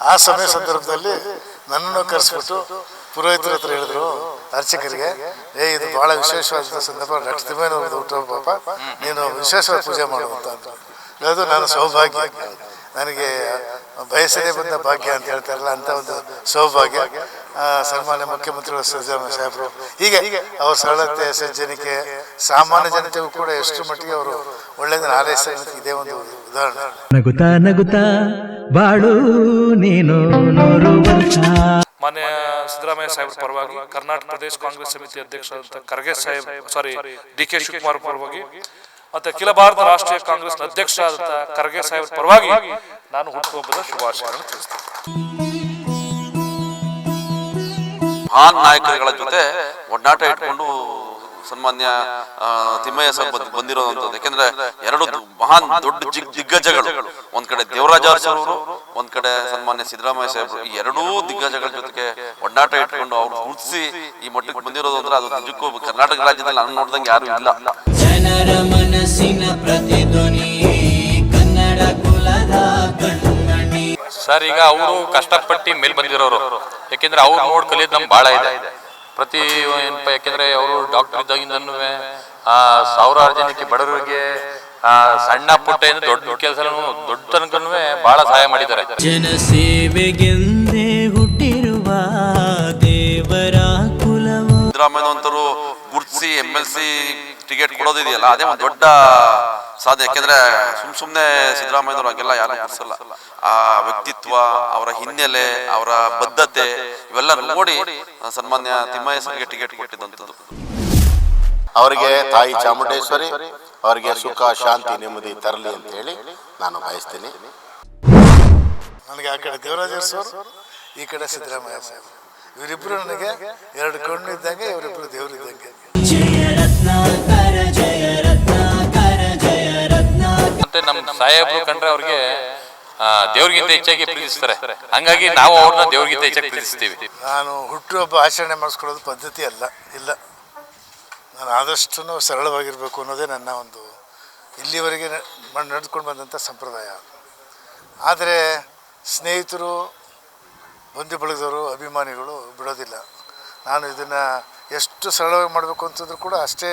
ಆ ಸಮಯ ಸಂದರ್ಭದಲ್ಲಿ ನನ್ನನ್ನು ಕರೆಸ್ಬಿಟ್ಟು ಪುರೋಹಿತರ ಹತ್ರ ಹೇಳಿದ್ರು, ಅರ್ಚಕರಿಗೆ, ಏ, ಇದು ಬಹಳ ವಿಶೇಷವಾದ ಸಂದರ್ಭ, ಡಾಕ್ಟರ್ ಊಟ ಪಾಪ, ನೀನು ವಿಶೇಷವಾದ ಪೂಜೆ ಮಾಡುವಂತ ಅಂತ ಅದು ನಾನು ಸೌಭಾಗ್ಯ. ನನಗೆ ಬಯಸದೇ ಬಂದ ಭಾಗ್ಯ ಅಂತ ಹೇಳ್ತಾರಲ್ಲ ಅಂತ ಒಂದು ಸೌಭಾಗ್ಯ. ಆ, ಸನ್ಮಾನ್ಯ ಮುಖ್ಯಮಂತ್ರಿಗಳು ಸಿದ್ದರಾಮಯ್ಯ ಸಾಹೇಬರು. ಹೀಗೆ ಅವ್ರ ಸರಳತೆ ಸಜ್ಜನಿಕೆ ಸಾಮಾನ್ಯ ಜನತೆಗೂ ಕೂಡ ಎಷ್ಟು ಮಟ್ಟಿಗೆ ಅವರು ಒಳ್ಳೆಯದನ್ನು ಹಾರೈಸ್ತಾರೆ ಇದೇ ಒಂದು ಉದಾಹರಣೆ. ನಗುತ್ತಾ ನಗುತ್ತಾ ಬಾಳು ನೀನು ನೂರು ವರ್ಷ ಮಾನ್ಯ ಸಿದ್ದರಾಮಯ್ಯ ಸಾಹೇಬ್ರ ಪರವಾಗಿ ಕರ್ನಾಟಕ ಪ್ರದೇಶ ಕಾಂಗ್ರೆಸ್ ಸಮಿತಿ ಅಧ್ಯಕ್ಷರಾದಂಥ Kharge Saheb sorry D K Shivakumar ಪರವಾಗಿ ಮತ್ತೆ ಅಖಿಲ ಭಾರತ ರಾಷ್ಟ್ರೀಯ ಕಾಂಗ್ರೆಸ್ ಅಧ್ಯಕ್ಷರಾದಂಥ ಖರ್ಗೆ ಸಾಹೇಬ್ ಪರವಾಗಿ ನಾನು ಹುಟ್ಟುಹಬ್ಬದ ಶುಭಾಶಯಗಳನ್ನು ತಿಳಿಸ್ತೇನೆ. ಮಹಾನ್ ನಾಯಕರುಗಳ ಜೊತೆ ಒಡ್ಡಾಟ ಇಟ್ಕೊಂಡು ಸನ್ಮಾನ್ಯ ತಿಮ್ಮಯ್ಯ ಸರ್ ಬಂದ್- ಬಂದಿರೋದಂಥದ್ದು. ಯಾಕೆಂದ್ರೆ ಎರಡು ಮಹಾನ್ ದೊಡ್ಡ ದಿಗ್ ದಿಗ್ಗಜಗಳು. ಒಂದ್ ಕಡೆ ದೇವರಾಜ ಅರಸರವರು ಒಂದ್ ಕಡೆ ಸನ್ಮಾನ್ಯ ಸಿದ್ದರಾಮಯ್ಯ ಸಾಹೇಬರು ಈ ಎರಡೂ ದಿಗ್ಗಜಗಳ ಜೊತೆಗೆ ಒಡ್ಡಾಟ ಇಟ್ಕೊಂಡು ಅವ್ರು ಗುರುತಿಸಿ ಈ ಮಟ್ಟಕ್ಕೆ ಬಂದಿರೋದು ಅಂದ್ರೆ ಅದು ನಿಜಕ್ಕೂ ಕರ್ನಾಟಕ ರಾಜ್ಯದಲ್ಲಿ ನಾನು ನೋಡ್ದಂಗೆ ಯಾರು ಇಲ್ಲ. ಸರ್ ಈಗ ಅವರು ಕಷ್ಟಪಟ್ಟು ಮೇಲ್ ಬಂದಿರೋರು. ಯಾಕೆಂದ್ರೆ ಅವ್ರು ನೋಡ್ ಕಲಿಯೋದು ನಮ್ಗೆ ಭಾಳ ಇದೆ. ಪ್ರತಿ ಏನಪ್ಪ ಯಾಕೆಂದ್ರೆ ಅವರು ಡಾಕ್ಟರ್ ಇದ್ದಾಗಿಂದನೂ ಆ ಸಾವಿರಾರು ಜನಕ್ಕೆ ಬಡವರಿಗೆ ಆ ಸಣ್ಣ ಪುಟ್ಟ ಏನು ದೊಡ್ಡ ಕೆಲಸ ದೊಡ್ಡ ತನಕನೂ ಬಹಳ ಸಹಾಯ ಮಾಡಿದ್ದಾರೆ. ಜನಸೇವೆಗೆಂದೇ ಹುಟ್ಟಿರುವ ದೇವರ ಕುಲವು ಸಿದ್ದರಾಮಯ್ಯನವಂತರು ಗುರ್ತಿಸಿ ಎಂ ಎಲ್ ಸಿ ಟಿಕೆಟ್ ಕೊಡೋದಿದೆಯಲ್ಲ ಅದೇ ಒಂದು ದೊಡ್ಡ ಸಾಧ್ಯ ಯಾಕೆಂದ್ರೆ ಸುಮ್ ಸುಮ್ನೆ ಸಿದ್ದರಾಮಯ್ಯನವರು ಹಾಗೆಲ್ಲ ಯಾರು ಗುರುತಿಸಲ್ಲ ಆ ವ್ಯಕ್ತಿತ್ವ ಅವರ ಹಿನ್ನೆಲೆ ಅವರ ಬದ್ಧತೆ ಇವೆಲ್ಲ ನೋಡಿ ಸನ್ಮಾನ್ಯ ತಿಮ್ಮಯ್ಯ ಸರ್ಗೆ ಟಿಕೆಟ್ ಕೊಟ್ಟಿದ್ದಂಥದ್ದು. ಅವರಿಗೆ ತಾಯಿ ಚಾಮುಂಡೇಶ್ವರಿ ಅವರಿಗೆ ಸುಖ ಶಾಂತಿ ನೆಮ್ಮದಿ ತರಲಿ ಅಂತ ಹೇಳಿ ನಾನು ಬಯಸ್ತೀನಿ. ನನಗೆ ಆ ಕಡೆ ದೇವರಾಜ ಸರ್ ಈ ಕಡೆ ಸಿದ್ದರಾಮಯ್ಯ ಇವರಿಬ್ರು ನನಗೆ ಎರಡು ಕಣ್ಣು ಇದ್ದಂಗೆ ಇವರಿಬ್ರು ದೇವರು ಮತ್ತೆ ನಮ್ಮ ಸಾಹೇಬ್ರು ಕಂಡ್ರೆ ಅವ್ರಿಗೆ ದೇವ್ರಿಗಿಂತ ಹೆಚ್ಚಾಗಿ ಪ್ರೀತಿಸ್ತಾರೆ. ಹಂಗಾಗಿ ನಾವು ಅವ್ರನ್ನ ದೇವ್ರಿಗಿಂತ ಹೆಚ್ಚಾಗಿ ಪ್ರೀತಿಸ್ತೀವಿ. ನಾನು ಹುಟ್ಟುಹಬ್ಬ ಆಚರಣೆ ಮಾಡಿಸ್ಕೊಳ್ಳೋದು ಪದ್ಧತಿ ಅಲ್ಲ, ಇಲ್ಲ. ನಾನು ಆದಷ್ಟು ಸರಳವಾಗಿರಬೇಕು ಅನ್ನೋದೇ ನನ್ನ ಒಂದು ಇಲ್ಲಿವರೆಗೆ ನಡೆದುಕೊಂಡು ಬಂದಂಥ ಸಂಪ್ರದಾಯ. ಆದರೆ ಸ್ನೇಹಿತರು, ಬಂಧು ಬಳಗದವರು, ಅಭಿಮಾನಿಗಳು ಬಿಡೋದಿಲ್ಲ. ನಾನು ಇದನ್ನು ಎಷ್ಟು ಸರಳವಾಗಿ ಮಾಡಬೇಕು ಅಂತಂದ್ರೂ ಕೂಡ ಅಷ್ಟೇ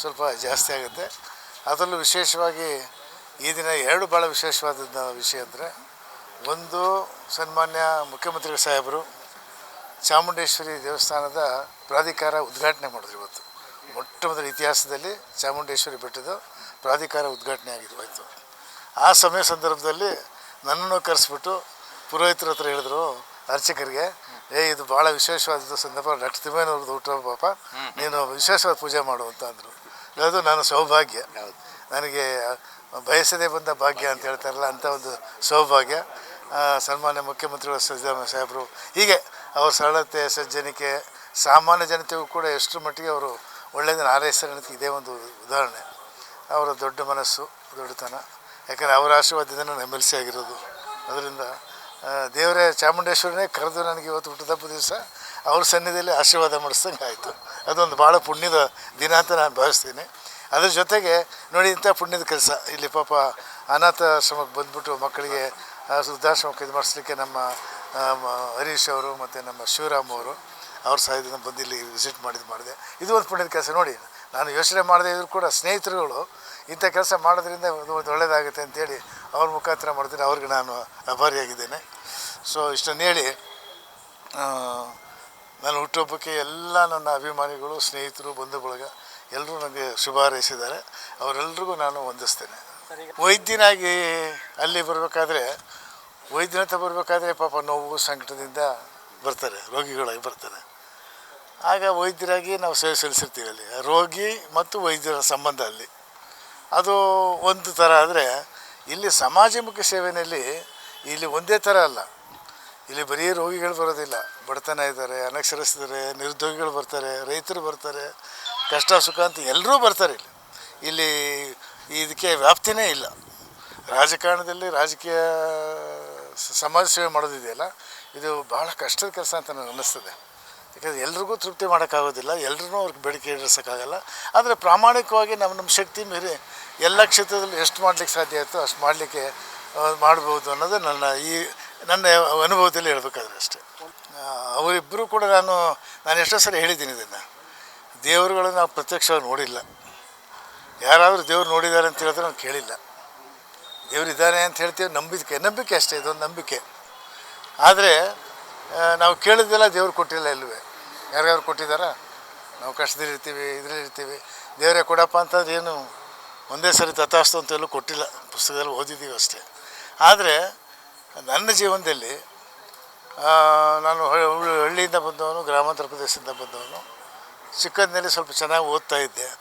ಸ್ವಲ್ಪ ಜಾಸ್ತಿ ಆಗುತ್ತೆ. ಅದರಲ್ಲೂ ವಿಶೇಷವಾಗಿ ಈ ದಿನ ಎರಡು ಭಾಳ ವಿಶೇಷವಾದ ವಿಷಯ ಅಂದರೆ ಒಂದು ಸನ್ಮಾನ್ಯ ಮುಖ್ಯಮಂತ್ರಿಗಳ ಸಾಹೇಬರು ಚಾಮುಂಡೇಶ್ವರಿ ದೇವಸ್ಥಾನದ ಪ್ರಾಧಿಕಾರ ಉದ್ಘಾಟನೆ ಮಾಡಿದ್ರು ಇವತ್ತು. ಮೊಟ್ಟ ಮೊದಲ ಇತಿಹಾಸದಲ್ಲಿ ಚಾಮುಂಡೇಶ್ವರಿ ಬೆಟ್ಟದ ಪ್ರಾಧಿಕಾರ ಉದ್ಘಾಟನೆ ಆಗಿರುವಾಯಿತು ಆ ಸಮಯ ಸಂದರ್ಭದಲ್ಲಿ ನನ್ನನ್ನು ಕರೆಸ್ಬಿಟ್ಟು ಪುರೋಹಿತರ ಹತ್ರ ಹೇಳಿದ್ರು ಅರ್ಚಕರಿಗೆ ಏ ಇದು ಭಾಳ ವಿಶೇಷವಾದ ಸಂದರ್ಭ. ಡಾಕ್ಟರ್ ತಿಮ್ಮೇನವ್ರದ್ದು ಹುಟ್ಟು ಪಾಪ. ನೀನು ವಿಶೇಷವಾದ ಪೂಜೆ ಮಾಡು ಅಂತ ಅಂದರು. ಅದು ನಾನು ಸೌಭಾಗ್ಯ. ನನಗೆ ಬಯಸದೇ ಬಂದ ಭಾಗ್ಯ ಅಂತ ಹೇಳ್ತಾರಲ್ಲ ಅಂಥ ಒಂದು ಸೌಭಾಗ್ಯ. ಸನ್ಮಾನ್ಯ ಮುಖ್ಯಮಂತ್ರಿಗಳು ಸಿದ್ದರಾಮಯ್ಯ ಸಾಹೇಬರು. ಹೀಗೆ ಅವ್ರ ಸರಳತೆ ಸಜ್ಜನಿಕೆ ಸಾಮಾನ್ಯ ಜನತೆಗೂ ಕೂಡ ಎಷ್ಟು ಮಟ್ಟಿಗೆ ಅವರು ಒಳ್ಳೆಯದನ್ನು ಆರೈಸ್ತಾರೆ ಇದೇ ಒಂದು ಉದಾಹರಣೆ. ಅವರ ದೊಡ್ಡ ಮನಸ್ಸು ದೊಡ್ಡತನ. ಯಾಕಂದರೆ ಅವರ ಆಶೀರ್ವಾದದಿಂದ ನಾನು ಎಂ ಎಲ್ ಸಿ ಆಗಿರೋದು. ಅದರಿಂದ ದೇವರೇ ಚಾಮುಂಡೇಶ್ವರನೇ ಕರೆದು ನನಗೆ ಇವತ್ತು ಹುಟ್ಟಿದಬ್ಬ ದಿವಸ ಅವ್ರ ಸನ್ನಿಧಿಯಲ್ಲಿ ಆಶೀರ್ವಾದ ಮಾಡಿಸ್ದಂಗೆ ಆಯಿತು. ಅದೊಂದು ಭಾಳ ಪುಣ್ಯದ ದಿನ ಅಂತ ನಾನು ಭಾವಿಸ್ತೀನಿ. ಅದ್ರ ಜೊತೆಗೆ ನೋಡಿ ಇಂಥ ಪುಣ್ಯದ ಕೆಲಸ. ಇಲ್ಲಿ ಪಾಪ ಅನಾಥಾಶ್ರಮಕ್ಕೆ ಬಂದ್ಬಿಟ್ಟು ಮಕ್ಕಳಿಗೆ ವೃದ್ಧಾಶ್ರಮಕ್ಕೆ ಇದು ಮಾಡಿಸ್ಲಿಕ್ಕೆ ನಮ್ಮ ಹರೀಶ್ ಅವರು ಮತ್ತು ನಮ್ಮ ಶಿವರಾಮ್ ಅವರು, ಅವ್ರ ಸಹಾಯದಿಂದ ಬಂದು ಇಲ್ಲಿ ವಿಸಿಟ್ ಮಾಡಿದ್ದು ಮಾಡಿದೆ. ಇದು ಒಂದು ಪುಣ್ಯದ ಕೆಲಸ. ನೋಡಿ, ನಾನು ಯೋಚನೆ ಮಾಡದೇ ಇದ್ರು ಕೂಡ ಸ್ನೇಹಿತರುಗಳು ಇಂಥ ಕೆಲಸ ಮಾಡೋದ್ರಿಂದ ಒಂದು ಒಳ್ಳೆಯದಾಗುತ್ತೆ ಅಂತೇಳಿ ಅವ್ರ ಮುಖಾಂತರ ಮಾಡಿದ್ರೆ ಅವ್ರಿಗೆ ನಾನು ಅಭಾರಿಯಾಗಿದ್ದೇನೆ. ಸೊ ಇಷ್ಟನ್ನು ಹೇಳಿ ನನ್ನ ಹುಟ್ಟುಹಬ್ಬಕ್ಕೆ ಎಲ್ಲ ನನ್ನ ಅಭಿಮಾನಿಗಳು, ಸ್ನೇಹಿತರು ಬಂಧು ಬಳಗ ಎಲ್ಲರೂ ನನಗೆ ಶುಭ ಹಾರೈಸಿದ್ದಾರೆ ಅವರೆಲ್ರಿಗೂ ನಾನು ವಂದಿಸ್ತೇನೆ. ವೈದ್ಯನಾಗಿ ಅಲ್ಲಿ ಬರಬೇಕಾದ್ರೆ ವೈದ್ಯನಂತ ಬರಬೇಕಾದ್ರೆ ಪಾಪ ನೋವು ಸಂಕಟದಿಂದ ಬರ್ತಾರೆ, ರೋಗಿಗಳಾಗಿ ಬರ್ತಾರೆ. ಆಗ ವೈದ್ಯರಾಗಿ ನಾವು ಸೇವೆ ಸಲ್ಲಿಸಿರ್ತೀವಿ ಅಲ್ಲಿ. ರೋಗಿ ಮತ್ತು ವೈದ್ಯರ ಸಂಬಂಧ ಅಲ್ಲಿ. ಅದು ಒಂದು ಥರ ಆದರೆ, ಇಲ್ಲಿ ಸಮಾಜಮುಖಿ ಸೇವೆಯಲ್ಲಿ ಇಲ್ಲಿ ಒಂದೇ ಥರ ಅಲ್ಲ. ಇಲ್ಲಿ ಬರೀ ರೋಗಿಗಳು ಬರೋದಿಲ್ಲ. ಬಡತನ ಇದ್ದಾರೆ ಅನಕ್ಷರಸ್ಥಿದ್ದಾರೆ ನಿರುದ್ಯೋಗಿಗಳು ಬರ್ತಾರೆ, ರೈತರು ಬರ್ತಾರೆ, ಕಷ್ಟ ಸುಖ ಅಂತ ಎಲ್ಲರೂ ಬರ್ತಾರೆ ಇಲ್ಲಿ. ಇಲ್ಲಿ ಇದಕ್ಕೆ ವ್ಯಾಪ್ತಿನೇ ಇಲ್ಲ. ರಾಜಕಾರಣದಲ್ಲಿ ರಾಜಕೀಯ ಸಮಾಜ ಸೇವೆ ಮಾಡೋದಿದೆಯಲ್ಲ, ಇದು ಬಹಳ ಕಷ್ಟದ ಕೆಲಸ ಅಂತ ನನಗೆ ಅನ್ನಿಸ್ತದೆ. ಯಾಕಂದರೆ ಎಲ್ರಿಗೂ ತೃಪ್ತಿ ಮಾಡೋಕ್ಕಾಗೋದಿಲ್ಲ ಎಲ್ಲರೂ ಅವ್ರಿಗೆ ಬೇಡಿಕೆ ಈಡೇರಿಸೋಕ್ಕಾಗಲ್ಲ ಆದರೆ ಪ್ರಾಮಾಣಿಕವಾಗಿ ನಮ್ಮ ನಮ್ಮ ಶಕ್ತಿ ಮೀರಿ ಎಲ್ಲ ಕ್ಷೇತ್ರದಲ್ಲಿ ಎಷ್ಟು ಮಾಡಲಿಕ್ಕೆ ಸಾಧ್ಯ ಆಯಿತು ಅಷ್ಟು ಮಾಡಲಿಕ್ಕೆ ಮಾಡ್ಬೋದು ಅನ್ನೋದು ನನ್ನ ಈ ನನ್ನ ಅನುಭವದಲ್ಲಿ ಹೇಳಬೇಕಾದ್ರೆ ಅಷ್ಟೇ. ಅವರಿಬ್ಬರು ಕೂಡ ನಾನು ನಾನು ಎಷ್ಟೋ ಸರಿ ಹೇಳಿದ್ದೀನಿ ಇದನ್ನು. ದೇವರುಗಳನ್ನು ನಾವು ಪ್ರತ್ಯಕ್ಷವಾಗಿ ನೋಡಿಲ್ಲ. ಯಾರಾದರೂ ದೇವ್ರು ನೋಡಿದ್ದಾರೆ ಅಂತ ಹೇಳಿದ್ರೆ ನಾನು ಕೇಳಿಲ್ಲ. ದೇವರಿದ್ದಾನೆ ಅಂತ ಹೇಳ್ತೀವಿ, ನಂಬಿಕೆ ನಂಬಿಕೆ ಅಷ್ಟೇ, ಇದೊಂದು ನಂಬಿಕೆ. ಆದರೆ ನಾವು ಕೇಳಿದ್ದೆಲ್ಲ ದೇವ್ರು ಕೊಟ್ಟಿಲ್ಲ ಇಲ್ಲವೇ ಯಾರ್ಯಾರು ಕೊಟ್ಟಿದ್ದಾರಾ? ನಾವು ಕಷ್ಟದಲ್ಲಿ ಇರ್ತೀವಿ, ಇದರಲ್ಲಿ ಇರ್ತೀವಿ. ದೇವರೇ ಕೊಡಪ್ಪ ಅಂತಂದ್ರೆ ಏನು? ಒಂದೇ ಸರಿ ತಥಾಸ್ತು ಅಂತ ಎಲ್ಲೂ ಕೊಟ್ಟಿಲ್ಲ. ಪುಸ್ತಕದಲ್ಲಿ ಓದಿದ್ದೀವಿ ಅಷ್ಟೇ. ಆದರೆ ನನ್ನ ಜೀವನದಲ್ಲಿ ನಾನು ಹಳ್ಳಿ- ಹಳ್ಳಿ- ಹಳ್ಳಿಯಿಂದ ಬಂದವನು ಗ್ರಾಮಾಂತರ ಪ್ರದೇಶದಿಂದ ಬಂದವನು. ಚಿಕ್ಕಂದಿನಲ್ಲಿ ಸ್ವಲ್ಪ ಚೆನ್ನಾಗಿ ಓದ್ತಾ ಇದ್ದೆ.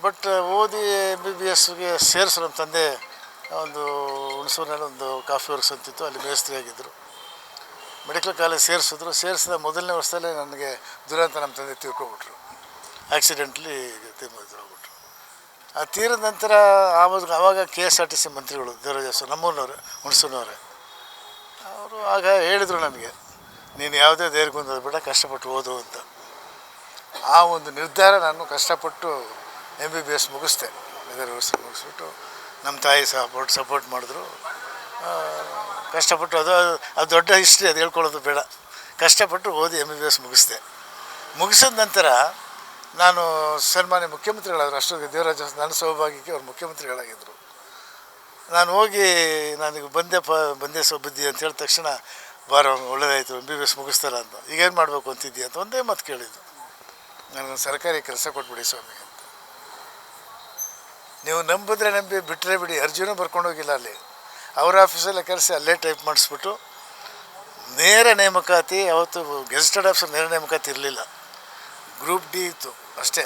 ಬಟ್ ಓದಿ ಎಂ ಬಿ ಬಿ ಎಸ್ಗೆ ಸೇರಿಸು ನಮ್ಮ ತಂದೆ ಒಂದು ಹುಣಸೂರಿನಲ್ಲಿ ಒಂದು ಕಾಫಿ ವರ್ಕ್ಸ್ ಅಂತಿತ್ತು, ಅಲ್ಲಿ ಮೇಸ್ತ್ರಿ ಆಗಿದ್ದರು. ಮೆಡಿಕಲ್ ಕಾಲೇಜ್ ಸೇರಿಸಿದ್ರು. ಸೇರಿಸಿದ ಮೊದಲನೇ ವರ್ಷದಲ್ಲೇ ನನಗೆ ದುರಂತ ನಮ್ಮ ತಂದೆ ತಿಳ್ಕೊಬಿಟ್ರು ಆಕ್ಸಿಡೆಂಟ್ಲಿ ತೀರ್ಕೊಂಡ್ಬಿಟ್ರು ಆ ತೀರಿದ ನಂತರ ಆವಾಗ ಆವಾಗ K S R T C ಮಂತ್ರಿಗಳು ದೇವರಾಜ ನಮ್ಮೂರಿನವ್ರೆ, ಹುಣಸೂರಿನವ್ರೆ. ಅವರು ಆಗ ಹೇಳಿದರು ನನಗೆ ನೀನು ಯಾವುದೇ ಧೈರ್ಯಗೊಂದು ಬಿಡ ಕಷ್ಟಪಟ್ಟು ಓದು ಅಂತ. ಆ ಒಂದು ನಿರ್ಧಾರ ನಾನು ಕಷ್ಟಪಟ್ಟು ಎಂ ಬಿ ಬಿ ಎಸ್ ಮುಗಿಸ್ದೆ. ವರ್ಷ ಮುಗಿಸ್ಬಿಟ್ಟು ನಮ್ಮ ತಾಯಿ ಸಪೋರ್ಟ್ ಸಪೋರ್ಟ್ ಮಾಡಿದ್ರು. ಕಷ್ಟಪಟ್ಟು ಅದು ಅದು ದೊಡ್ಡ ಹಿಸ್ಟ್ರಿ ಅದು ಹೇಳ್ಕೊಳ್ಳೋದು ಬೇಡ. ಕಷ್ಟಪಟ್ಟು ಓದಿ ಎಂ ಬಿ ಬಿ ಎಸ್ ಮುಗಿಸ್ದೆ. ಮುಗಿಸಿದ ನಂತರ ನಾನು ಸನ್ಮಾನ್ಯ ಮುಖ್ಯಮಂತ್ರಿಗಳಾದರು ಅಷ್ಟೊಂದು ದೇವರಾಜ ನನ್ನ ಸೌಭಾಗ್ಯಕ್ಕೆ ಅವರು ಮುಖ್ಯಮಂತ್ರಿಗಳಾಗಿದ್ದರು ನಾನು ಹೋಗಿ ನನಗೆ ಬಂದೆ ಪ, ಬಂದೆ ಸೊ ಬುದ್ಧಿ ಅಂತ ಹೇಳಿದ ತಕ್ಷಣ, ಬಾರ ಒಳ್ಳೆಯದಾಯಿತು ಬಿ ಬಿ ಎಸ್ ಮುಗಿಸ್ತಾರ ಅಂತ. ಈಗೇನು ಮಾಡಬೇಕು ಅಂತಿದ್ದೀಯ ಅಂತ ಒಂದೇ ಮಾತು ಕೇಳಿದ್ದು. ನನಗೆ ಸರ್ಕಾರಿ ಕೆಲಸ ಕೊಟ್ಬಿಡಿ ಸ್ವಾಮಿ ಅಂತ. ನೀವು ನಂಬಿದ್ರೆ ನಂಬಿ ಬಿಟ್ಟರೆ ಬಿಡಿ, ಅರ್ಜಿನೂ ಬರ್ಕೊಂಡೋಗಿಲ್ಲ ಅಲ್ಲಿ. ಅವರ ಆಫೀಸಲ್ಲೇ ಕರೆಸಿ ಅಲ್ಲೇ ಟೈಪ್ ಮಾಡಿಸ್ಬಿಟ್ಟು, ನೇರ ನೇಮಕಾತಿ, ಅವತ್ತು ಗೆಜೆಟೆಡ್ ಆಫೀಸರ್ ನೇರ ನೇಮಕಾತಿ ಇರಲಿಲ್ಲ. ಗ್ರೂಪ್ ಡಿ ಇತ್ತು, ಅಷ್ಟೇ.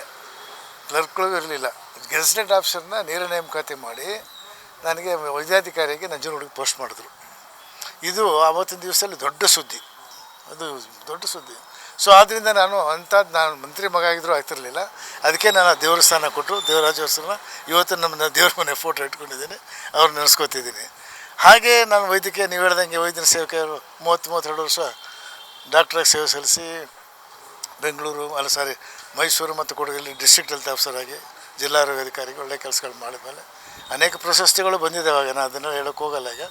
ಕ್ಲರ್ಕ್ಗಳಿಗೂ ಇರಲಿಲ್ಲ. ಗೆಜೆಟೆಡ್ ಆಫೀಸರ್ನ ನೇರ ನೇಮಕಾತಿ ಮಾಡಿ, ನನಗೆ ವೈದ್ಯಾಧಿಕಾರಿಗೆ ನಂಜನಗೂಡಿಗೆ ಪೋಸ್ಟ್ ಮಾಡಿದ್ರು. ಇದು ಆವತ್ತಿನ ದಿವಸದಲ್ಲಿ ದೊಡ್ಡ ಸುದ್ದಿ. ಅದು ದೊಡ್ಡ ಸುದ್ದಿ. ಸೊ ಆದ್ದರಿಂದ ನಾನು ಅಂಥದ್ದು ನಾನು ಮಂತ್ರಿ ಮಗ ಆಗಿದ್ರು ಆಗ್ತಿರಲಿಲ್ಲ. ಅದಕ್ಕೆ ನಾನು ಆ ದೇವ್ರ ಸ್ಥಾನ ಕೊಟ್ಟು ದೇವರಾಜ ಇವತ್ತು ನಮ್ಮ ದೇವ್ರ ಮನೆ ಫೋಟೋ ಇಟ್ಕೊಂಡಿದ್ದೀನಿ. ಅವ್ರು ನೆನೆಸ್ಕೊತಿದ್ದೀನಿ. ಹಾಗೆ ನಾನು ವೈದ್ಯಕೀಯ, ನೀವು ಹೇಳ್ದಂಗೆ ವೈದ್ಯನ ಸೇವಕರು ಮೂವತ್ತು ಮೂವತ್ತೆರಡು ವರ್ಷ ಡಾಕ್ಟ್ರಾಗಿ ಸೇವೆ ಸಲ್ಲಿಸಿ ಬೆಂಗಳೂರು ಅಲ್ಲ ಸಾರಿ ಮೈಸೂರು ಮತ್ತು ಕೊಡಗಲ್ಲಿ ಡಿಸ್ಟ್ರಿಕ್ಟ್ ಹೆಲ್ತ್ ಆಫೀಸರ್ ಆಗಿ ಜಿಲ್ಲಾ ಆರೋಗ್ಯಾಧಿಕಾರಿಗೆ ಒಳ್ಳೆ ಕೆಲಸಗಳು ಮಾಡಿದ್ಮೇಲೆ ಅನೇಕ ಪ್ರಶಸ್ತಿಗಳು ಬಂದಿದೆ ಆಗ ನಾನು ಅದನ್ನು ಹೇಳೋಕ್ಕೆ ಹೋಗಲ್ಲ ಈಗ.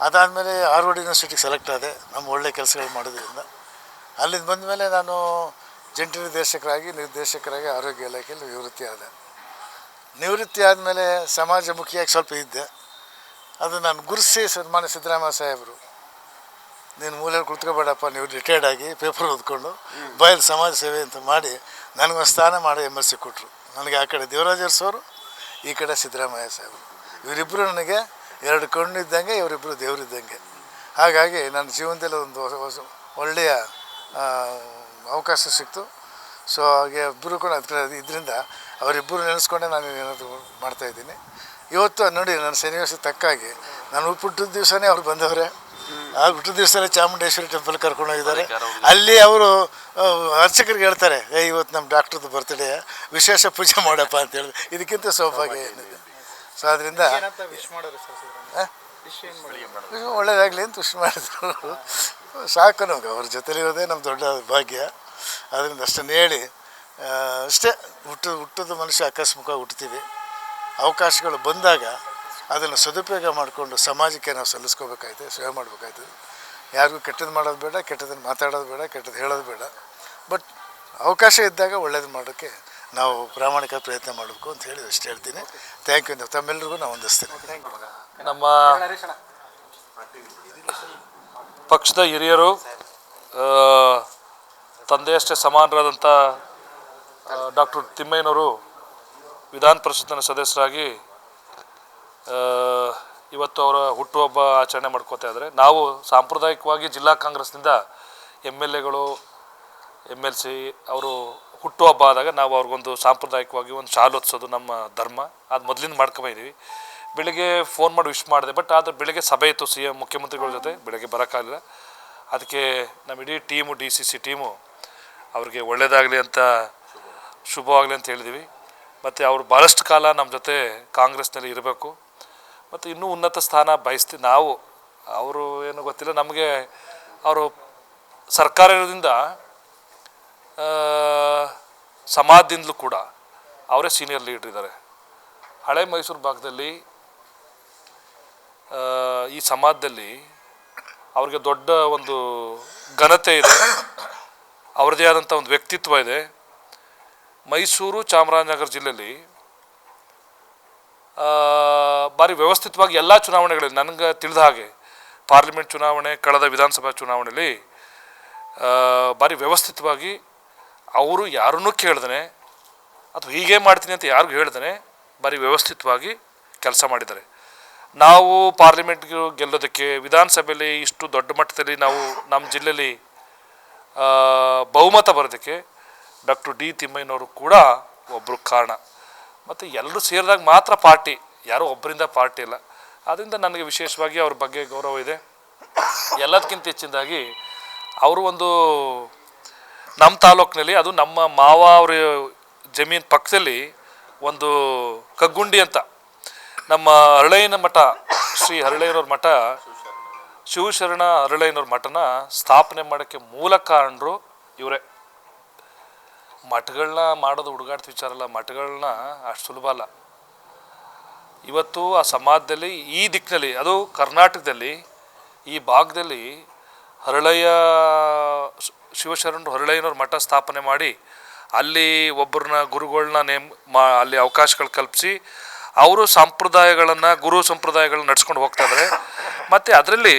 ಅದಾದಮೇಲೆ ಹಾರ್ವರ್ಡ್ ಯೂನಿವರ್ಸಿಟಿಗೆ ಸೆಲೆಕ್ಟ್ ಆದೆ. ನಮ್ಮ ಒಳ್ಳೆ ಕೆಲಸಗಳು ಮಾಡೋದ್ರಿಂದ. ಅಲ್ಲಿಂದ ಬಂದ ಮೇಲೆ ನಾನು ಜಂಟಿ ನಿರ್ದೇಶಕರಾಗಿ ನಿರ್ದೇಶಕರಾಗಿ ಆರೋಗ್ಯ ಇಲಾಖೆಯಲ್ಲಿ ನಿವೃತ್ತಿ ಆದೆ. ನಿವೃತ್ತಿ ಆದಮೇಲೆ ಸಮಾಜಮುಖಿಯಾಗಿ ಸ್ವಲ್ಪ ಇದ್ದೆ. ಅದು ನಾನು ಗುರುಸಿ ಸನ್ಮಾನ್ಯ ಸಿದ್ದರಾಮಯ್ಯ ಸಾಹೇಬರು. ನೀನು ಮೂಲೆಯಲ್ಲಿ ಕುತ್ಕೋಬೇಡಪ್ಪ, ನೀವು ರಿಟೈರ್ಡ್ ಆಗಿ ಪೇಪರ್ ಓದ್ಕೊಂಡು ಬಯಲು ಸಮಾಜ ಸೇವೆ ಅಂತ ಮಾಡಿ ನನಗೊಂದು ಸ್ಥಾನ ಮಾಡಿ ಎಂ ಎಲ್ ಸಿ ಕೊಟ್ಟರು ನನಗೆ ಆ ಕಡೆ ದೇವರಾಜ ಸರ್, ಈ ಕಡೆ ಸಿದ್ದರಾಮಯ್ಯ ಸಾಹೇಬರು. ಇವರಿಬ್ಬರು ನನಗೆ ಎರಡು ಕಣ್ಣು ಇದ್ದಂಗೆ ಇವರಿಬ್ಬರು ದೇವರಿದ್ದಂಗೆ. ಹಾಗಾಗಿ ನನ್ನ ಜೀವನದಲ್ಲಿ ಒಂದು ಒಳ್ಳೆಯ ಅವಕಾಶ ಸಿಕ್ತು. ಸೊ ಹಾಗೆ ಇಬ್ಬರು ಕೂಡ ಅದಕ್ಕೆ ಇದರಿಂದ ಅವರಿಬ್ಬರು ನೆನೆಸ್ಕೊಂಡೆ ನಾನು ಏನಾದರೂ ಮಾಡ್ತಾಯಿದ್ದೀನಿ ಇವತ್ತು ನೋಡಿ, ನನ್ನ ಸನ್ನಿವೇಶ ತಕ್ಕಾಗಿ, ನಾನು ಹುಟ್ಟಿದ ದಿವಸನೇ ಅವ್ರು ಬಂದವರೇ. ಆ ಹುಟ್ಟಿದ ದಿವಸದಲ್ಲಿ ಚಾಮುಂಡೇಶ್ವರಿ ಟೆಂಪಲ್ ಕರ್ಕೊಂಡು ಹೋಗಿದ್ದಾರೆ. ಅಲ್ಲಿ ಅವರು ಅರ್ಚಕರಿಗೆ ಹೇಳ್ತಾರೆ ಏ ಇವತ್ತು ನಮ್ಮ ಡಾಕ್ಟ್ರದ್ದು ಬರ್ತಡೇ ವಿಶೇಷ ಪೂಜೆ ಮಾಡಪ್ಪ ಅಂತ ಹೇಳಿದ್ರು ಇದಕ್ಕಿಂತ ಸೌಭಾಗ್ಯ ಏನಿದೆ. ಸೊ ಅದರಿಂದ ಒಳ್ಳೇದಾಗಲಿ ಅಂತ ವಿಶ್ ಮಾಡಿದ್ರು. ಸಾಕು ನಮ್ಗೆ ಅವ್ರ ಜೊತೆಲಿರೋದೇ ನಮ್ಮ ದೊಡ್ಡ ಭಾಗ್ಯ. ಅದರಿಂದ ಅಷ್ಟನ್ನು ಹೇಳಿ ಅಷ್ಟೇ. ಹುಟ್ಟು ಹುಟ್ಟದ ಮನುಷ್ಯ ಆಕಸ್ಮಿಕವಾಗಿ ಹುಟ್ತೀವಿ ಅವಕಾಶಗಳು ಬಂದಾಗ ಅದನ್ನು ಸದುಪಯೋಗ ಮಾಡಿಕೊಂಡು ಸಮಾಜಕ್ಕೆ ನಾವು ಸಲ್ಲಿಸ್ಕೋಬೇಕಾಯ್ತದೆ ಸೇವೆ ಮಾಡಬೇಕಾಯ್ತದೆ ಯಾರಿಗೂ ಕೆಟ್ಟದ್ದು ಮಾಡೋದು ಬೇಡ ಕೆಟ್ಟದನ್ನು ಮಾತಾಡೋದು ಬೇಡ ಕೆಟ್ಟದ್ದು ಹೇಳೋದು ಬೇಡ. ಬಟ್ ಅವಕಾಶ ಇದ್ದಾಗ ಒಳ್ಳೇದು ಮಾಡೋಕ್ಕೆ ನಾವು ಪ್ರಾಮಾಣಿಕ ಪ್ರಯತ್ನ ಮಾಡಬೇಕು ಅಂತ ಹೇಳಿ ಅಷ್ಟು ಹೇಳ್ತೀನಿ. ಥ್ಯಾಂಕ್ ಯು ತಮ್ಮೆಲ್ಲರಿಗೂ ನಾವು ಹೊಂದಿಸ್ತೀನಿ ನಮ್ಮ ಪಕ್ಷದ ಹಿರಿಯರು ತಂದೆಯಷ್ಟೇ ಸಮಾನರಾದಂಥ ಡಾಕ್ಟರ್ ತಿಮ್ಮಯ್ಯನವರು ವಿಧಾನ ಪರಿಷತ್ತಿನ ಸದಸ್ಯರಾಗಿ ಇವತ್ತು ಅವರ ಹುಟ್ಟುಹಬ್ಬ ಆಚರಣೆ ಮಾಡ್ಕೋತಾ ಇದ್ದಾರೆ. ನಾವು ಸಾಂಪ್ರದಾಯಿಕವಾಗಿ ಜಿಲ್ಲಾ ಕಾಂಗ್ರೆಸ್ನಿಂದ ಎಂ ಎಲ್ ಎಗಳು, ಎಂ ಎಲ್ ಸಿ ಅವರು ಹುಟ್ಟುಹಬ್ಬ ಆದಾಗ ನಾವು ಅವ್ರಿಗೊಂದು ಸಾಂಪ್ರದಾಯಿಕವಾಗಿ ಒಂದು ಶಾಲು ಹೊತ್ಸೋದು ನಮ್ಮ ಧರ್ಮ. ಅದು ಮೊದಲಿಂದ ಮಾಡ್ಕೊಬೈದೀವಿ ಬೆಳಿಗ್ಗೆ ಫೋನ್ ಮಾಡಿ ವಿಶ್ ಮಾಡಿದೆ. ಬಟ್ ಆದರೆ ಬೆಳಿಗ್ಗೆ ಸಭೆ ಇತ್ತು ಸಿ ಎಂ ಮುಖ್ಯಮಂತ್ರಿಗಳ ಜೊತೆ. ಬೆಳಗ್ಗೆ ಬರೋಕ್ಕಾಗಲಿಲ್ಲ ಅದಕ್ಕೆ ನಮ್ಮ ಇಡೀ team, D C C team ಅವ್ರಿಗೆ ಒಳ್ಳೆಯದಾಗಲಿ ಅಂತ, ಶುಭವಾಗಲಿ ಅಂತ ಹೇಳಿದ್ವಿ. ಮತ್ತು ಅವರು ಭಾಳಷ್ಟು ಕಾಲ ನಮ್ಮ ಜೊತೆ ಕಾಂಗ್ರೆಸ್ನಲ್ಲಿ ಇರಬೇಕು. ಮತ್ತು ಇನ್ನೂ ಉನ್ನತ ಸ್ಥಾನ ಬಯಸ್ತೀವಿ ನಾವು, ಅವರು ಏನು ಗೊತ್ತಿಲ್ಲ, ನಮಗೆ ಅವರು ಸರ್ಕಾರ ಇರೋದ್ರಿಂದ ಸಮಾಜದಿಂದಲೂ ಕೂಡ ಅವರೇ ಸೀನಿಯರ್ ಲೀಡ್ರ್ ಇದ್ದಾರೆ. ಹಳೆ ಮೈಸೂರು ಭಾಗದಲ್ಲಿ ಈ ಸಮಾಜದಲ್ಲಿ ಅವ್ರಿಗೆ ದೊಡ್ಡ ಒಂದು ಘನತೆ ಇದೆ ಅವ್ರದ್ದೇ ಆದಂಥ ಒಂದು ವ್ಯಕ್ತಿತ್ವ ಇದೆ. ಮೈಸೂರು ಚಾಮರಾಜನಗರ ಜಿಲ್ಲೆಯಲ್ಲಿ ಭಾರಿ ವ್ಯವಸ್ಥಿತವಾಗಿ ಎಲ್ಲ ಚುನಾವಣೆಗಳಲ್ಲಿ ನನಗೆ ತಿಳಿದ ಹಾಗೆ ಪಾರ್ಲಿಮೆಂಟ್ ಚುನಾವಣೆ, ಕಳೆದ ವಿಧಾನಸಭಾ ಚುನಾವಣೆಯಲ್ಲಿ ಭಾರಿ ವ್ಯವಸ್ಥಿತವಾಗಿ ಅವರು ಯಾರನ್ನೂ ಕೇಳ್ದೇ ಅಥವಾ ಹೀಗೆ ಮಾಡ್ತೀನಿ ಅಂತ ಯಾರಿಗೂ ಹೇಳ್ದೇ ಭಾರಿ ವ್ಯವಸ್ಥಿತವಾಗಿ ಕೆಲಸ ಮಾಡಿದ್ದಾರೆ. ನಾವು ಪಾರ್ಲಿಮೆಂಟ್ಗೆ ಗೆಲ್ಲೋದಕ್ಕೆ ವಿಧಾನಸಭೆಯಲ್ಲಿ ಇಷ್ಟು ದೊಡ್ಡ ಮಟ್ಟದಲ್ಲಿ ನಾವು ನಮ್ಮ ಜಿಲ್ಲೆಯಲ್ಲಿ ಬಹುಮತ ಬರೋದಕ್ಕೆ ಡಾಕ್ಟರ್ ಡಿ ತಿಮ್ಮಯ್ಯನವರು ಕೂಡ ಒಬ್ಬರು ಕಾರಣ. ಮತ್ತು ಎಲ್ಲರೂ ಸೇರಿದಾಗ ಮಾತ್ರ ಪಾರ್ಟಿ ಯಾರೋ ಒಬ್ಬರಿಂದ ಪಾರ್ಟಿ ಇಲ್ಲ. ಆದ್ದರಿಂದ ನನಗೆ ವಿಶೇಷವಾಗಿ ಅವ್ರ ಬಗ್ಗೆ ಗೌರವ ಇದೆ. ಎಲ್ಲದಕ್ಕಿಂತ ಹೆಚ್ಚಿನದಾಗಿ ಅವರು ಒಂದು ನಮ್ಮ ತಾಲೂಕಿನಲ್ಲಿ, ಅದು ನಮ್ಮ ಮಾವ ಅವರ ಜಮೀನು ಪಕ್ಕದಲ್ಲಿ ಒಂದು ಕಗ್ಗುಂಡಿ ಅಂತ. ನಮ್ಮ ಹರಳಯ್ಯನ ಮಠ, ಶ್ರೀ ಹರಳಯ್ಯನವ್ರ ಮಠ, ಶಿವಶರಣ ಹರಳಯ್ಯನವ್ರ ಮಠನ ಸ್ಥಾಪನೆ ಮಾಡೋಕ್ಕೆ ಮೂಲ ಕಾರಣರು ಇವರೇ. ಮಠಗಳನ್ನ ಮಾಡೋದು ಹುಡುಗಾಟ ವಿಚಾರ ಅಲ್ಲ ಮಠಗಳನ್ನ ಅಷ್ಟು ಸುಲಭ ಅಲ್ಲ. ಇವತ್ತು ಆ ಸಮಾಜದಲ್ಲಿ ಈ ದಿಕ್ಕಿನಲ್ಲಿ, ಅದು ಕರ್ನಾಟಕದಲ್ಲಿ, ಈ ಭಾಗದಲ್ಲಿ ಹರಳಯ್ಯ ಶಿವಶರಣರು ಹರಳಯ್ಯನವ್ರ ಮಠ ಸ್ಥಾಪನೆ ಮಾಡಿ, ಅಲ್ಲಿ ಒಬ್ಬರನ್ನ ಗುರುಗಳನ್ನ ನೇಮ್ ಮಾ, ಅಲ್ಲಿ ಅವಕಾಶಗಳು ಕಲ್ಪಿಸಿ, ಅವರು ಸಂಪ್ರದಾಯಗಳನ್ನು, ಗುರು ಸಂಪ್ರದಾಯಗಳನ್ನ ನಡ್ಸ್ಕೊಂಡು ಹೋಗ್ತಾ ಇದ್ದಾರೆ ಮತ್ತು ಅದರಲ್ಲಿ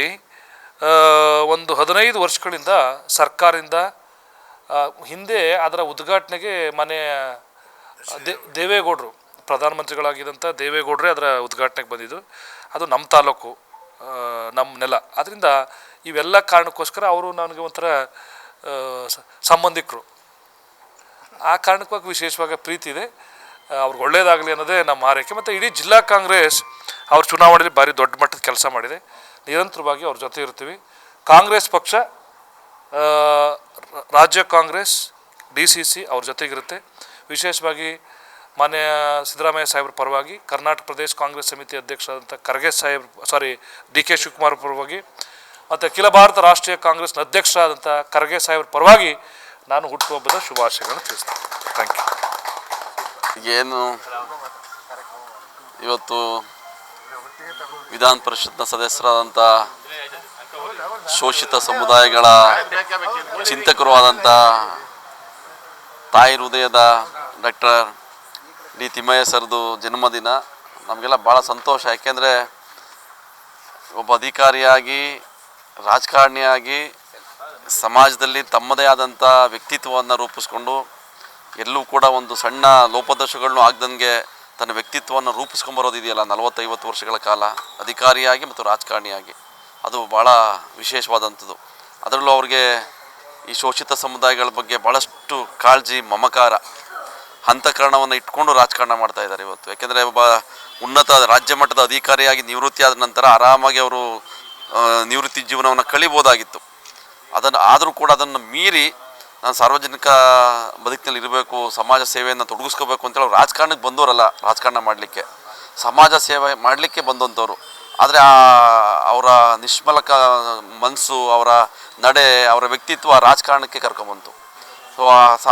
ಒಂದು ಹದಿನೈದು ವರ್ಷಗಳಿಂದ ಸರ್ಕಾರದಿಂದ ಹಿಂದೆ ಅದರ ಉದ್ಘಾಟನೆಗೆ ಮನೆ ದೇವೇಗೌಡರು ಪ್ರಧಾನಮಂತ್ರಿಗಳಾಗಿದ್ದಂಥ ದೇವೇಗೌಡರೇ ಅದರ ಉದ್ಘಾಟನೆಗೆ ಬಂದಿದ್ದು. ಅದು ನಮ್ಮ ತಾಲೂಕು ನಮ್ಮ ನೆಲ. ಅದರಿಂದ ಇವೆಲ್ಲ ಕಾರಣಕ್ಕೋಸ್ಕರ ಅವರು ನನಗೆ ಒಂಥರ ಸಂಬಂಧಿಕರು. ಆ ಕಾರಣಕ್ಕಾಗಿ ವಿಶೇಷವಾಗಿ ಪ್ರೀತಿ ಇದೆ. ಅವ್ರಿಗೆ ಒಳ್ಳೇದಾಗಲಿ ಅನ್ನೋದೇ ನಮ್ಮ ಆರೈಕೆ. ಮತ್ತು ಇಡೀ ಜಿಲ್ಲಾ ಕಾಂಗ್ರೆಸ್ ಅವ್ರ ಚುನಾವಣೆಯಲ್ಲಿ ಭಾರಿ ದೊಡ್ಡ ಮಟ್ಟದ ಕೆಲಸ ಮಾಡಿದೆ. ನಿರಂತರವಾಗಿ ಅವ್ರ ಜೊತೆ ಇರ್ತೀವಿ. ಕಾಂಗ್ರೆಸ್ ಪಕ್ಷ ರಾಜ್ಯ ಕಾಂಗ್ರೆಸ್, ಡಿ ಸಿ ಸಿ ಅವ್ರ ಜೊತೆಗಿರುತ್ತೆ. ವಿಶೇಷವಾಗಿ ಮಾನ್ಯ ಸಿದ್ದರಾಮಯ್ಯ ಸಾಹೇಬ್ರ ಪರವಾಗಿ ಕರ್ನಾಟಕ ಪ್ರದೇಶ ಕಾಂಗ್ರೆಸ್ ಸಮಿತಿ ಅಧ್ಯಕ್ಷರಾದಂಥ Kharge Saheb sorry D K Shivakumar ಪರವಾಗಿ ಮತ್ತು ಅಖಿಲ ಭಾರತ ರಾಷ್ಟ್ರೀಯ ಕಾಂಗ್ರೆಸ್ನ ಅಧ್ಯಕ್ಷರಾದಂಥ ಖರ್ಗೆ ಸಾಹೇಬ್ರ ಪರವಾಗಿ ನಾನು ಹುಟ್ಟುಹಬ್ಬದ ಶುಭಾಶಯಗಳನ್ನು ತಿಳಿಸ್ತೇನೆ. ಥ್ಯಾಂಕ್ ಯು ಏನು ಇವತ್ತು ವಿಧಾನ ಪರಿಷತ್ನ ಸದಸ್ಯರಾದಂಥ ಶೋಷಿತ ಸಮುದಾಯಗಳ ಚಿಂತಕರು ಆದಂಥ ತಾಯಿ ಹೃದಯದ ಡಾಕ್ಟರ್ ಡಿ ತಿಮ್ಮಯ್ಯ ಸರ್ದು ಜನ್ಮದಿನ. ನಮಗೆಲ್ಲ ಭಾಳ ಸಂತೋಷ. ಯಾಕೆಂದರೆ ಒಬ್ಬ ಅಧಿಕಾರಿಯಾಗಿ, ರಾಜಕಾರಣಿಯಾಗಿ, ಸಮಾಜದಲ್ಲಿ ತಮ್ಮದೇ ಆದಂಥ ವ್ಯಕ್ತಿತ್ವವನ್ನು ರೂಪಿಸ್ಕೊಂಡು, ಎಲ್ಲೂ ಕೂಡ ಒಂದು ಸಣ್ಣ ಲೋಪದೋಷಗಳನ್ನು ಆಗ್ದಂಗೆ ತನ್ನ ವ್ಯಕ್ತಿತ್ವವನ್ನು ರೂಪಿಸ್ಕೊಂಬರೋದಿದೆಯಲ್ಲ ನಲವತ್ತೈವತ್ತು ವರ್ಷಗಳ ಕಾಲ. ಅಧಿಕಾರಿಯಾಗಿ ಮತ್ತು ರಾಜಕಾರಣಿಯಾಗಿ. ಅದು ಭಾಳ ವಿಶೇಷವಾದಂಥದ್ದು. ಅದರಲ್ಲೂ ಅವ್ರಿಗೆ ಈ ಶೋಷಿತ ಸಮುದಾಯಗಳ ಬಗ್ಗೆ ಭಾಳಷ್ಟು ಕಾಳಜಿ, ಮಮಕಾರ ಹಂತಕರಣವನ್ನು ಇಟ್ಕೊಂಡು ರಾಜಕಾರಣ ಮಾಡ್ತಾ ಇದ್ದಾರೆ ಇವತ್ತು. ಯಾಕೆಂದರೆ ಒಬ್ಬ ಉನ್ನತ ರಾಜ್ಯ ಮಟ್ಟದ ಅಧಿಕಾರಿಯಾಗಿ ನಿವೃತ್ತಿ ಆದ ನಂತರ ಆರಾಮಾಗಿ ಅವರು ನಿವೃತ್ತಿ ಜೀವನವನ್ನು ಕಳಿಬೋದಾಗಿತ್ತು. ಅದನ್ನು, ಆದರೂ ಕೂಡ ಅದನ್ನು ಮೀರಿ ನಾನು ಸಾರ್ವಜನಿಕ ಬದುಕಿನಲ್ಲಿ ಇರಬೇಕು, ಸಮಾಜ ಸೇವೆಯನ್ನು ತೊಡಗಿಸ್ಕೋಬೇಕು ಅಂತೇಳಿ ರಾಜಕಾರಣಕ್ಕೆ ಬಂದವರಲ್ಲ ರಾಜಕಾರಣ ಮಾಡಲಿಕ್ಕೆ. ಸಮಾಜ ಸೇವೆ ಮಾಡಲಿಕ್ಕೆ ಬಂದಂಥವ್ರು. ಆದರೆ ಆ, ಅವರ ನಿಷ್ಮಲಕ ಮನಸ್ಸು ಅವರ ನಡೆ, ಅವರ ವ್ಯಕ್ತಿತ್ವ ರಾಜಕಾರಣಕ್ಕೆ ಕರ್ಕೊಂಬಂತು ಸೊ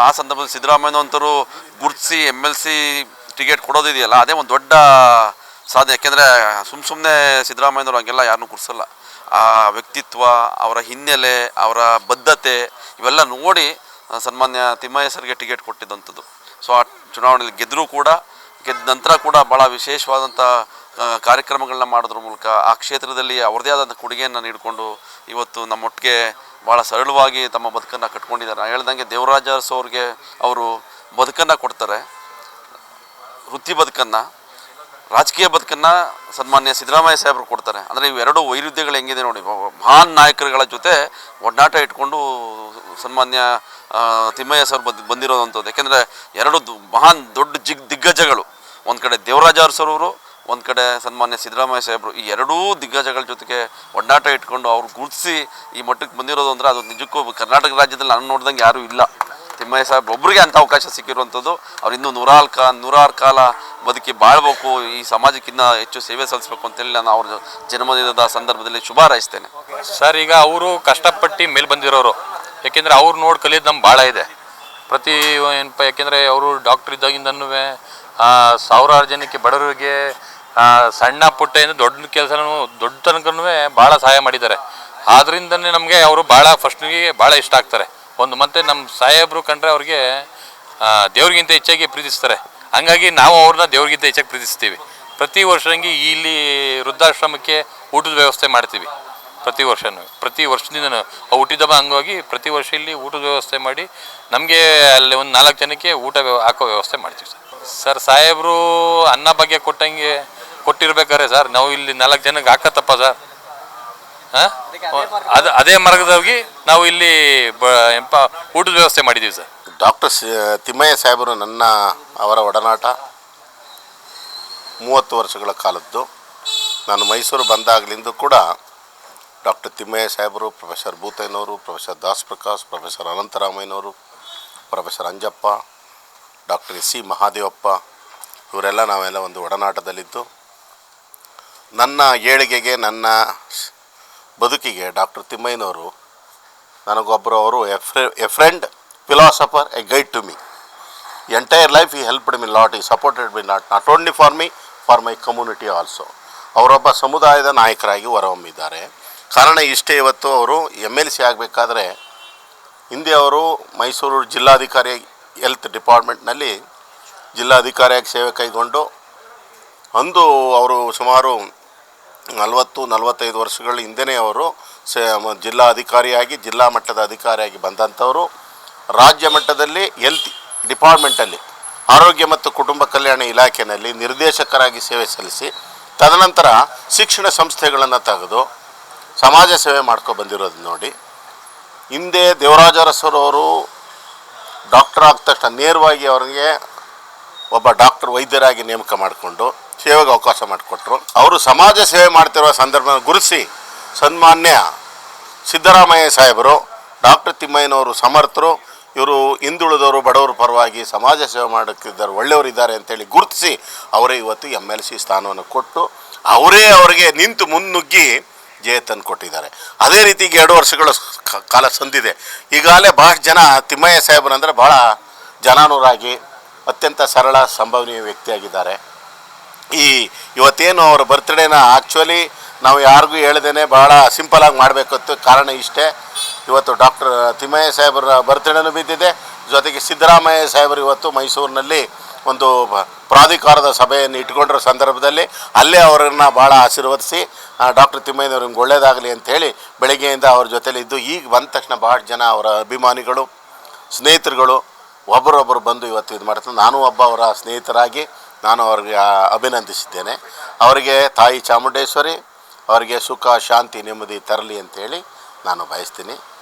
ಆ ಸಂದರ್ಭದಲ್ಲಿ ಸಿದ್ದರಾಮಯ್ಯನವಂತರು ಗುರುತಿಸಿ ಎಂ ಎಲ್ ಸಿ ಟಿಕೆಟ್ ಕೊಡೋದಿದೆಯಲ್ಲ, ಅದೇ ಒಂದು ದೊಡ್ಡ ಸಾಧನೆ. ಯಾಕೆಂದರೆ ಸುಮ್ಮ ಸುಮ್ಮನೆ ಸಿದ್ದರಾಮಯ್ಯನವರು ಹಂಗೆಲ್ಲ ಯಾರನ್ನೂ ಗುರ್ಸಲ್ಲ ಆ ವ್ಯಕ್ತಿತ್ವ, ಅವರ ಹಿನ್ನೆಲೆ, ಅವರ ಬದ್ಧತೆ, ಇವೆಲ್ಲ ನೋಡಿ ಸನ್ಮಾನ್ಯ ತಿಮ್ಮಯ್ಯ ಸರ್ಗೆ ಟಿಕೆಟ್ ಕೊಟ್ಟಿದ್ದಂಥದ್ದು. ಸೊ, ಆ ಚುನಾವಣೆಯಲ್ಲಿ ಗೆದ್ದರೂ ಕೂಡ, ಗೆದ್ದ ನಂತರ ಕೂಡ ಭಾಳ ವಿಶೇಷವಾದಂಥ ಕಾರ್ಯಕ್ರಮಗಳನ್ನ ಮಾಡೋದ್ರ ಮೂಲಕ ಆ ಕ್ಷೇತ್ರದಲ್ಲಿ ಅವ್ರದ್ದೇ ಆದಂಥ ಕೊಡುಗೆಯನ್ನು ನೀಡಿಕೊಂಡು ಇವತ್ತು ನಮ್ಮೊಟ್ಟಿಗೆ ಭಾಳ ಸರಳವಾಗಿ ತಮ್ಮ ಬದುಕನ್ನು ಕಟ್ಕೊಂಡಿದ್ದಾರೆ. ನಾನು ಹೇಳ್ದಂಗೆ ದೇವರಾಜ ಅರಸು ಅವರು ಬದುಕನ್ನು ಕೊಡ್ತಾರೆ. ವೃತ್ತಿ ಬದುಕನ್ನು, ರಾಜಕೀಯ ಬದುಕನ್ನು ಸನ್ಮಾನ್ಯ ಸಿದ್ದರಾಮಯ್ಯ ಸಾಹೇಬರು ಕೊಡ್ತಾರೆ. ಅಂದರೆ ಇವೆರಡು ವೈರುಧ್ಯಗಳು ಹೆಂಗಿದೆ ನೋಡಿ ಮಹಾನ್ ನಾಯಕರುಗಳ ಜೊತೆ ಒಡನಾಟ ಇಟ್ಕೊಂಡು ಸನ್ಮಾನ್ಯ ತಿಮ್ಮಯ್ಯ ಸರ್ ಬಂದು, ಬಂದಿರೋದಂಥದ್ದು. ಯಾಕೆಂದರೆ ಎರಡು ಮಹಾನ್ ದೊಡ್ಡ ಜಿಗ್, ದಿಗ್ಗಜಗಳು. ಒಂದು ಕಡೆ ದೇವರಾಜ ಅರಸರವರು ಒಂದು ಕಡೆ ಸನ್ಮಾನ್ಯ ಸಿದ್ದರಾಮಯ್ಯ ಸಾಹೇಬರು ಈ ಎರಡೂ ದಿಗ್ಗಜಗಳ ಜೊತೆಗೆ ಒಡ್ಡಾಟ ಇಟ್ಕೊಂಡು ಅವ್ರು ಗುರುತಿಸಿ ಈ ಮಟ್ಟಕ್ಕೆ ಬಂದಿರೋದು ಅಂದರೆ ಅದು ನಿಜಕ್ಕೂ ಕರ್ನಾಟಕ ರಾಜ್ಯದಲ್ಲಿ ನಾನು ನೋಡ್ದಂಗೆ ಯಾರೂ ಇಲ್ಲ. ತಿಮ್ಮಯ್ಯ ಸಾಹೇಬ್ ಒಬ್ಬರಿಗೆ ಅಂಥ ಅವಕಾಶ ಸಿಕ್ಕಿರುವಂಥದ್ದು. ಅವ್ರು ಇನ್ನೂ ನೂರಾರು ಕಾ ನೂರಾರು ಕಾಲ ಬದುಕಿ ಬಾಳ್ಬೇಕು, ಈ ಸಮಾಜಕ್ಕಿಂತ ಹೆಚ್ಚು ಸೇವೆ ಸಲ್ಲಿಸಬೇಕು ಅಂತೇಳಿ ನಾನು ಅವ್ರ ಜನ್ಮದಿನದ ಸಂದರ್ಭದಲ್ಲಿ ಶುಭ ಹಾರೈಸ್ತೇನೆ. ಸರ್, ಈಗ ಅವರು ಕಷ್ಟಪಟ್ಟು ಮೇಲೆ ಬಂದಿರೋರು. ಯಾಕೆಂದರೆ ಅವ್ರು ನೋಡಿ ಕಲಿಯೋದು ನಮ್ಗೆ ಭಾಳ ಇದೆ. ಪ್ರತಿ ಏನಪ್ಪ ಯಾಕೆಂದರೆ ಅವರು ಡಾಕ್ಟ್ರ್ ಇದ್ದಾಗಿಂದನೂ ಸಾವಿರಾರು ಜನಕ್ಕೆ ಬಡವರಿಗೆ ಸಣ್ಣ ಪುಟ್ಟ ಏನು ದೊಡ್ಡ ಕೆಲಸನೂ ದೊಡ್ಡ ತನಕನೂ ಭಾಳ ಸಹಾಯ ಮಾಡಿದ್ದಾರೆ. ಆದ್ರಿಂದನೇ ನಮಗೆ ಅವರು ಭಾಳ ಫಸ್ಟ್ಗೆ ಭಾಳ ಇಷ್ಟ ಆಗ್ತಾರೆ. ಒಂದು ಮತ್ತೆ ನಮ್ಮ ಸಾಹೇಬರು ಕಂಡ್ರೆ ಅವ್ರಿಗೆ ದೇವ್ರಿಗಿಂತ ಹೆಚ್ಚಾಗಿ ಪ್ರೀತಿಸ್ತಾರೆ. ಹಂಗಾಗಿ ನಾವು ಅವ್ರನ್ನ ದೇವ್ರಿಗಿಂತ ಹೆಚ್ಚಾಗಿ ಪ್ರೀತಿಸ್ತೀವಿ. ಪ್ರತಿ ವರ್ಷಂಗೆ ಇಲ್ಲಿ ವೃದ್ಧಾಶ್ರಮಕ್ಕೆ ಊಟದ ವ್ಯವಸ್ಥೆ ಮಾಡ್ತೀವಿ. ಪ್ರತಿ ವರ್ಷವೂ ಪ್ರತಿ ವರ್ಷದಿಂದ ಹುಟ್ಟಿದಬ್ಬ ಅಂಗವಾಗಿ ಪ್ರತಿ ವರ್ಷ ಇಲ್ಲಿ ಊಟದ ವ್ಯವಸ್ಥೆ ಮಾಡಿ ನಮಗೆ ಅಲ್ಲಿ ಒಂದು ನಾಲ್ಕು ಜನಕ್ಕೆ ಊಟ ಹಾಕೋ ವ್ಯವಸ್ಥೆ ಮಾಡ್ತೀವಿ ಸರ್. ಸರ್, ಸಾಹೇಬರು ಅನ್ನ ಬಗ್ಗೆ ಕೊಟ್ಟಂಗೆ ಕೊಟ್ಟಿರ್ಬೇಕಾರೆ ಸರ್, ನಾವು ಇಲ್ಲಿ ನಾಲ್ಕು ಜನಕ್ಕೆ ಹಾಕತ್ತಪ್ಪ ಸರ್. ಹಾಂ? ಅದು ಅದೇ ಮಾರ್ಗದವಾಗಿ ನಾವು ಇಲ್ಲಿ ಬ ಊಟದ ವ್ಯವಸ್ಥೆ ಮಾಡಿದ್ದೀವಿ ಸರ್. ಡಾಕ್ಟರ್ ತಿಮ್ಮಯ್ಯ ಸಾಹೇಬರು ನನ್ನ, ಅವರ ಒಡನಾಟ. ಮೂವತ್ತು ವರ್ಷಗಳ ಕಾಲದ್ದು. ನಾನು ಮೈಸೂರು ಬಂದಾಗಲಿಂದ ಕೂಡ ಡಾಕ್ಟರ್ ತಿಮ್ಮಯ್ಯ ಸಾಹೇಬರು, ಪ್ರೊಫೆಸರ್ ಭೂತಯ್ಯನವರು, professor Das Prakash professor ಅನಂತರಾಮಯ್ಯನವರು, professor Anjappa, doctor S C Mahadevappa, ಇವರೆಲ್ಲ ನಾವೆಲ್ಲ ಒಂದು ಒಡನಾಟದಲ್ಲಿದ್ದು. ನನ್ನ ಏಳಿಗೆಗೆ, ನನ್ನ ಬದುಕಿಗೆ ಡಾಕ್ಟರ್ ತಿಮ್ಮಯ್ಯನವರು ನನಗೊಬ್ಬರು ಅವರು a friend, philosopher, a guide to me. Entire life he helped me lot he supported me not not only for me for my community also ಅವರೊಬ್ಬ ಸಮುದಾಯದ ನಾಯಕರಾಗಿ ಹೊರಹೊಮ್ಮಿದ್ದಾರೆ. ಕಾರಣ ಇಷ್ಟೇ ಇವತ್ತು ಅವರು ಎಂ ಎಲ್ ಸಿ ಆಗಬೇಕಾದ್ರೆ ಹಿಂದೆ ಅವರು ಮೈಸೂರು ಜಿಲ್ಲಾಧಿಕಾರಿ ಹೆಲ್ತ್ ಡಿಪಾರ್ಟ್ಮೆಂಟ್ನಲ್ಲಿ ಜಿಲ್ಲಾಧಿಕಾರಿಯಾಗಿ ಸೇವೆ ಕೈಗೊಂಡು ಅಂದು ಅವರು ಸುಮಾರು ನಲವತ್ತು, ನಲವತ್ತೈದು ವರ್ಷಗಳ ಹಿಂದೆಯೇ ಅವರು ಸ ಜಿಲ್ಲಾ ಅಧಿಕಾರಿಯಾಗಿ, ಜಿಲ್ಲಾ ಮಟ್ಟದ ಅಧಿಕಾರಿಯಾಗಿ ಬಂದಂಥವರು. ರಾಜ್ಯ ಮಟ್ಟದಲ್ಲಿ ಹೆಲ್ತ್ ಡಿಪಾರ್ಟ್ಮೆಂಟಲ್ಲಿ ಆರೋಗ್ಯ ಮತ್ತು ಕುಟುಂಬ ಕಲ್ಯಾಣ ಇಲಾಖೆಯಲ್ಲಿ ನಿರ್ದೇಶಕರಾಗಿ ಸೇವೆ ಸಲ್ಲಿಸಿ, ತದನಂತರ ಶಿಕ್ಷಣ ಸಂಸ್ಥೆಗಳನ್ನು ತೆಗೆದು ಸಮಾಜ ಸೇವೆ ಮಾಡ್ಕೊ ಬಂದಿರೋದು ನೋಡಿ. ಹಿಂದೆ ದೇವರಾಜ ಅರಸರವರು ಡಾಕ್ಟರ್ ಆದ ತಕ್ಷಣ ನೇರವಾಗಿ ಅವರಿಗೆ ಒಬ್ಬ ಡಾಕ್ಟರ್ ವೈದ್ಯರಾಗಿ ನೇಮಕ ಮಾಡಿಕೊಂಡು ಸೇವೆಗೆ ಅವಕಾಶ ಮಾಡಿಕೊಟ್ರು. ಅವರು ಸಮಾಜ ಸೇವೆ ಮಾಡ್ತಿರುವ ಸಂದರ್ಭ ಗುರುಸಿ ಸನ್ಮಾನ್ಯ ಸಿದ್ದರಾಮಯ್ಯ ಸಾಹೇಬರು, ಡಾಕ್ಟರ್ ತಿಮ್ಮಯ್ಯನವರು ಸಮರ್ಥರು, ಇವರು ಹಿಂದುಳಿದವರು ಬಡವರ ಪರವಾಗಿ ಸಮಾಜ ಸೇವೆ ಮಾಡೋಕ್ಕಿದ್ದಾರೆ ಒಳ್ಳೆಯವರಿದ್ದಾರೆ ಅಂತೇಳಿ ಗುರುತಿಸಿ ಅವರೇ ಇವತ್ತು ಎಂ ಎಲ್ ಸಿ ಸ್ಥಾನವನ್ನು ಕೊಟ್ಟು ಅವರೇ ಅವರಿಗೆ ನಿಂತು ಮುನ್ನುಗ್ಗಿ ಜಯ ತಂದು ಕೊಟ್ಟಿದ್ದಾರೆ. ಅದೇ ರೀತಿ ಎರಡು ವರ್ಷಗಳ ಕಾಲ ಸಂದಿದೆ. ಈಗಾಗಲೇ ಭಾಳ ಜನ ತಿಮ್ಮಯ್ಯ ಸಾಹೇಬರಂದರೆ ಭಾಳ ಜನಾನುರಾಗಿ, ಅತ್ಯಂತ ಸರಳ, ಸಂಭವನೀಯ ವ್ಯಕ್ತಿಯಾಗಿದ್ದಾರೆ. ಈ ಇವತ್ತೇನು ಅವ್ರ ಬರ್ತ್ಡೇನ ಆ್ಯಕ್ಚುಲಿ ನಾವು ಯಾರಿಗೂ ಹೇಳ್ದೇನೆ ಭಾಳ ಸಿಂಪಲಾಗಿ ಮಾಡಬೇಕತ್ತು ಕಾರಣ ಇಷ್ಟೇ. ಇವತ್ತು ಡಾಕ್ಟರ್ ತಿಮ್ಮಯ್ಯ ಸಾಹೇಬರ ಬರ್ತ್ಡೇನೂ ಬಿದ್ದಿದೆ. ಜೊತೆಗೆ ಸಿದ್ದರಾಮಯ್ಯ ಸಾಹೇಬರು ಇವತ್ತು ಮೈಸೂರಿನಲ್ಲಿ ಒಂದು ಪ್ರಾಧಿಕಾರದ ಸಭೆಯನ್ನು ಇಟ್ಕೊಂಡಿರೋ ಸಂದರ್ಭದಲ್ಲಿ ಅಲ್ಲೇ ಅವರನ್ನು ಭಾಳ ಆಶೀರ್ವದಿಸಿ ಡಾಕ್ಟರ್ ತಿಮ್ಮಯ್ಯನವ್ರಿಗೆ ಒಳ್ಳೆಯದಾಗಲಿ ಅಂಥೇಳಿ ಬೆಳಗ್ಗೆಯಿಂದ ಅವ್ರ ಜೊತೆಲಿ ಇದ್ದು ಈಗ ಬಂದ ತಕ್ಷಣ ಭಾಳ ಜನ ಅವರ ಅಭಿಮಾನಿಗಳು, ಸ್ನೇಹಿತರುಗಳು ಒಬ್ಬರೊಬ್ಬರು ಬಂದು ಇವತ್ತು ಇದು ಮಾಡ್ತಾರೆ. ನಾನು ಒಬ್ಬ ಅವರ ಸ್ನೇಹಿತರಾಗಿ ನಾನು ಅವ್ರಿಗೆ ಅಭಿನಂದಿಸಿದ್ದೇನೆ. ಅವರಿಗೆ ತಾಯಿ ಚಾಮುಂಡೇಶ್ವರಿ ಅವರಿಗೆ ಸುಖ ಶಾಂತಿ ನೆಮ್ಮದಿ ತರಲಿ ಅಂತೇಳಿ ನಾನು ಬಯಸ್ತೀನಿ.